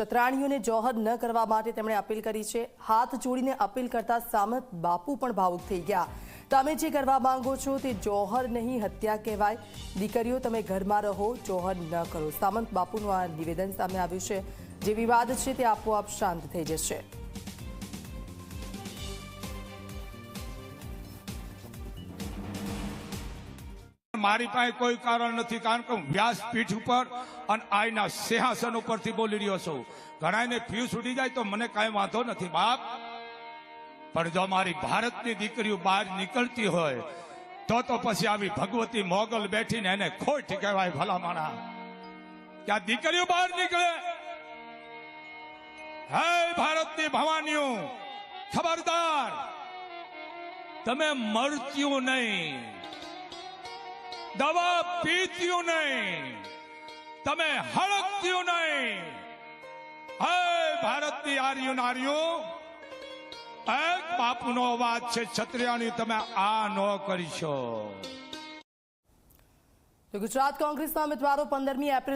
ક્ષત્રાણીઓને જોહર ન કરવા માટે તેમણે અપીલ કરી છે. હાથ જોડીને અપીલ કરતા સામંત બાપુ પણ ભાવુક થઈ ગયા. તમે જે કરવા માંગો છો તે જોહર નહીં હત્યા કહેવાય. દીકરીઓ, તમે ઘરમાં રહો, જોહર ન કરો. સામંત બાપુનું આ નિવેદન સામે આવ્યું છે. જે વિવાદ છે તે આપોઆપ શાંત થઈ જશે. મારી પાસે કોઈ કારણ નથી, કારણ કે હું વ્યાસપીઠ ઉપર અને આઈના સિંહાસન ઉપરથી બોલી રહ્યો છું. ઘણાને ફી છૂટી જાય તો મને કાંઈ વાંધો નથી, બાપ. પણ જો મારી ભારતની દીકરીઓ બહાર નીકળતી હોય, તો તો પછી આવી ભગવતી મોગલ બેઠીને એને ખોટ કહેવાય ભલામાણા કે આ દીકરીઓ બહાર નીકળે. હે ભારતની ભવાનીઓ, ખબરદાર. તમે મરત્યું નહીં. દવા પીત્યું નહીં. તમે હળકત્યું નહીં. હે ભારતની આર્યું નાર્યું એક બાપુનો અવાજ છે છત્રિયાની તમે આ ન કરીશો છો ગુજરાત કોંગ્રેસના ઉમેદવારો પંદરમી એપ્રિલ